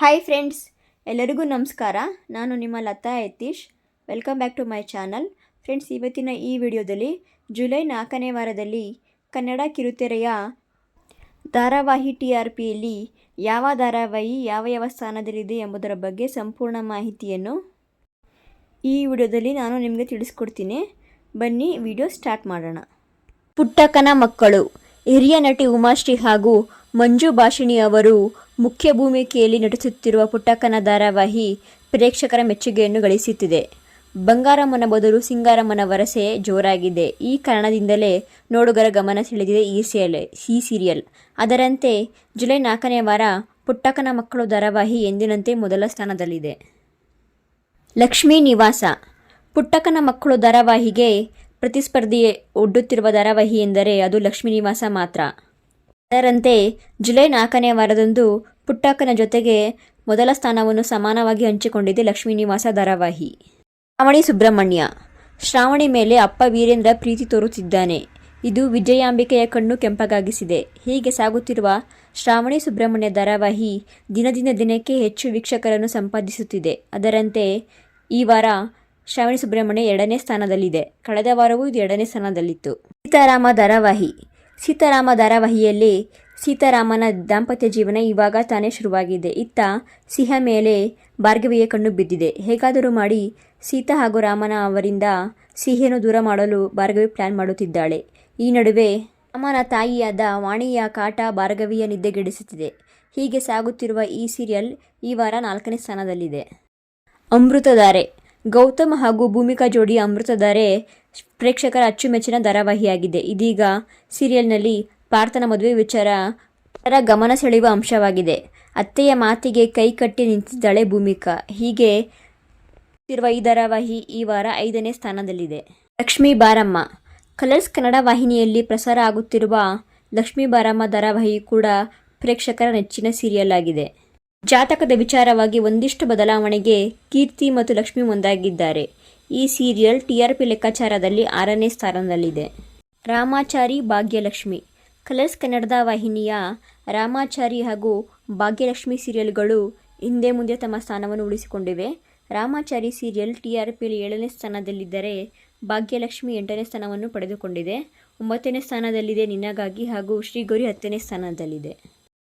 Hi friends ಎಲ್ಲರಿಗೂ ನಮಸ್ಕಾರ. ನಾನು ನಿಮ್ಮ Lata Yatish. Welcome back to my channel friends ಇವತ್ತಿನ ಈ ವಿಡಿಯೋದಲ್ಲಿ ಜುಲೈ ನಾಲ್ಕನೇ ವಾರದಲ್ಲಿ ಕನ್ನಡ ಕಿರುತೆರೆಯ ಧಾರಾವಾಹಿ ಟಿ ಆರ್ ಪಿಯಲ್ಲಿ ಯಾವ ಧಾರಾವಾಹಿ ಯಾವ ಯಾವ ಸ್ಥಾನದಲ್ಲಿದೆ ಎಂಬುದರ ಬಗ್ಗೆ ಸಂಪೂರ್ಣ ಮಾಹಿತಿಯನ್ನು ಈ ವಿಡಿಯೋದಲ್ಲಿ ನಾನು ನಿಮಗೆ ತಿಳಿಸ್ಕೊಡ್ತೀನಿ. ಬನ್ನಿ, ವಿಡಿಯೋ ಸ್ಟಾರ್ಟ್ ಮಾಡೋಣ. ಪುಟ್ಟಕ್ಕನ ಮಕ್ಕಳು, ಹಿರಿಯ ನಟಿ ಉಮಾಶ್ರೀ ಹಾಗೂ ಮಂಜು ಭಾಷಿಣಿ ಅವರು ಮುಖ್ಯ ಭೂಮಿಕೆಯಲ್ಲಿ ನಟಿಸುತ್ತಿರುವ ಪುಟ್ಟಕ್ಕನ ಧಾರಾವಾಹಿ ಪ್ರೇಕ್ಷಕರ ಮೆಚ್ಚುಗೆಯನ್ನು ಗಳಿಸುತ್ತಿದೆ. ಬಂಗಾರಮ್ಮನ ಬದಲು ಸಿಂಗಾರಮ್ಮನ ವರಸೆ ಜೋರಾಗಿದೆ. ಈ ಕಾರಣದಿಂದಲೇ ನೋಡುಗರ ಗಮನ ಸೆಳೆದಿದೆ ಈ ಸೀರಿಯಲ್ ಈ ಸೀರಿಯಲ್. ಅದರಂತೆ ಜುಲೈ ನಾಲ್ಕನೇ ವಾರ ಪುಟ್ಟಕ್ಕನ ಮಕ್ಕಳು ಧಾರಾವಾಹಿ ಎಂದಿನಂತೆ ಮೊದಲ ಸ್ಥಾನದಲ್ಲಿದೆ. ಲಕ್ಷ್ಮೀ ನಿವಾಸ. ಪುಟ್ಟಕ್ಕನ ಮಕ್ಕಳು ಧಾರಾವಾಹಿಗೆ ಪ್ರತಿಸ್ಪರ್ಧಿ ಒಡ್ಡುತ್ತಿರುವ ಧಾರಾವಾಹಿ ಎಂದರೆ ಅದು ಲಕ್ಷ್ಮೀ ನಿವಾಸ ಮಾತ್ರ. ಅದರಂತೆ ಜುಲೈ ನಾಲ್ಕನೇ ವಾರದಂದು ಪುಟ್ಟಕ್ಕನ ಜೊತೆಗೆ ಮೊದಲ ಸ್ಥಾನವನ್ನು ಸಮಾನವಾಗಿ ಹಂಚಿಕೊಂಡಿದೆ ಲಕ್ಷ್ಮೀ ನಿವಾಸ ಧಾರಾವಾಹಿ. ಶ್ರಾವಣಿ ಸುಬ್ರಹ್ಮಣ್ಯ. ಶ್ರಾವಣಿ ಮೇಲೆ ಅಪ್ಪ ವೀರೇಂದ್ರ ಪ್ರೀತಿ ತೋರುತ್ತಿದ್ದಾನೆ. ಇದು ವಿಜಯಾಂಬಿಕೆಯ ಕಣ್ಣು ಕೆಂಪಗಾಗಿಸಿದೆ. ಹೀಗೆ ಸಾಗುತ್ತಿರುವ ಶ್ರಾವಣಿ ಸುಬ್ರಹ್ಮಣ್ಯ ಧಾರಾವಾಹಿ ದಿನದಿಂದ ದಿನಕ್ಕೆ ಹೆಚ್ಚು ವೀಕ್ಷಕರನ್ನು ಸಂಪಾದಿಸುತ್ತಿದೆ. ಅದರಂತೆ ಈ ವಾರ ಶ್ರಾವಣಿ ಸುಬ್ರಹ್ಮಣ್ಯ ಎರಡನೇ ಸ್ಥಾನದಲ್ಲಿದೆ. ಕಳೆದ ವಾರವೂ ಇದು ಎರಡನೇ ಸ್ಥಾನದಲ್ಲಿತ್ತು. ಸೀತಾರಾಮ ಧಾರಾವಾಹಿ. ಸೀತಾರಾಮ ಧಾರಾವಾಹಿಯಲ್ಲಿ ಸೀತಾರಾಮನ ದಾಂಪತ್ಯ ಜೀವನ ಇವಾಗ ತಾನೇ ಶುರುವಾಗಿದೆ. ಇತ್ತ ಸಿಂಹ ಮೇಲೆ ಭಾರ್ಗವಿಯ ಕಣ್ಣು ಬಿದ್ದಿದೆ. ಹೇಗಾದರೂ ಮಾಡಿ ಸೀತಾ ಹಾಗೂ ರಾಮನ ಅವರಿಂದ ಸಿಹಿಯನ್ನು ದೂರ ಮಾಡಲು ಭಾರ್ಗವಿ ಪ್ಲಾನ್ ಮಾಡುತ್ತಿದ್ದಾಳೆ. ಈ ನಡುವೆ ರಾಮನ ತಾಯಿಯಾದ ವಾಣಿಯ ಕಾಟ ಭಾರ್ಗವಿಯ ನಿದ್ದೆಗೆಡಿಸುತ್ತಿದೆ. ಹೀಗೆ ಸಾಗುತ್ತಿರುವ ಈ ಸೀರಿಯಲ್ ಈ ವಾರ ನಾಲ್ಕನೇ ಸ್ಥಾನದಲ್ಲಿದೆ. ಅಮೃತಧಾರೆ ಗೌತಮ್ ಹಾಗೂ ಭೂಮಿಕಾ ಜೋಡಿ ಅಮೃತಧಾರೆ ಪ್ರೇಕ್ಷಕರ ಅಚ್ಚುಮೆಚ್ಚಿನ ಧಾರಾವಾಹಿಯಾಗಿದೆ. ಇದೀಗ ಸೀರಿಯಲ್ನಲ್ಲಿ ಪಾರ್ಥನ ಮದುವೆ ವಿಚಾರ ಅದರ ಗಮನ ಸೆಳೆಯುವ ಅಂಶವಾಗಿದೆ. ಅತ್ತೆಯ ಮಾತಿಗೆ ಕೈ ಕಟ್ಟಿ ನಿಂತಿದ್ದಾಳೆ ಭೂಮಿಕಾ. ಹೀಗೆ ಇರುವ ಈ ಧಾರಾವಾಹಿ ಈ ವಾರ ಐದನೇ ಸ್ಥಾನದಲ್ಲಿದೆ. ಲಕ್ಷ್ಮೀ ಬಾರಮ್ಮ. ಕಲರ್ಸ್ ಕನ್ನಡ ವಾಹಿನಿಯಲ್ಲಿ ಪ್ರಸಾರ ಆಗುತ್ತಿರುವ ಲಕ್ಷ್ಮೀ ಬಾರಮ್ಮ ಧಾರಾವಾಹಿ ಕೂಡ ಪ್ರೇಕ್ಷಕರ ನೆಚ್ಚಿನ ಸೀರಿಯಲ್ ಆಗಿದೆ. ಜಾತಕದ ವಿಚಾರವಾಗಿ ಒಂದಿಷ್ಟು ಬದಲಾವಣೆಗೆ ಕೀರ್ತಿ ಮತ್ತು ಲಕ್ಷ್ಮಿ ಮುಂದಾಗಿದ್ದಾರೆ ಈ ಸೀರಿಯಲ್ ಟಿಆರ್ಪಿ ಲೆಕ್ಕಾಚಾರದಲ್ಲಿ ಆರನೇ ಸ್ಥಾನದಲ್ಲಿದೆ. ರಾಮಾಚಾರಿ ಭಾಗ್ಯಲಕ್ಷ್ಮಿ. ಕಲರ್ಸ್ ಕನ್ನಡದ ವಾಹಿನಿಯ ರಾಮಾಚಾರಿ ಹಾಗೂ ಭಾಗ್ಯಲಕ್ಷ್ಮಿ ಸೀರಿಯಲ್ಗಳು ಹಿಂದೆ ಮುಂದೆ ತಮ್ಮ ಸ್ಥಾನವನ್ನು ಉಳಿಸಿಕೊಂಡಿವೆ. ರಾಮಾಚಾರಿ ಸೀರಿಯಲ್ ಟಿಆರ್ಪಿಯಲ್ಲಿ ಏಳನೇ ಸ್ಥಾನದಲ್ಲಿದ್ದರೆ ಭಾಗ್ಯಲಕ್ಷ್ಮಿ ಎಂಟನೇ ಸ್ಥಾನವನ್ನು ಪಡೆದುಕೊಂಡಿದೆ. ಒಂಬತ್ತನೇ ಸ್ಥಾನದಲ್ಲಿದೆ ನಿನಗಾಗಿ ಹಾಗೂ ಶ್ರೀಗೌರಿ ಹತ್ತನೇ ಸ್ಥಾನದಲ್ಲಿದೆ.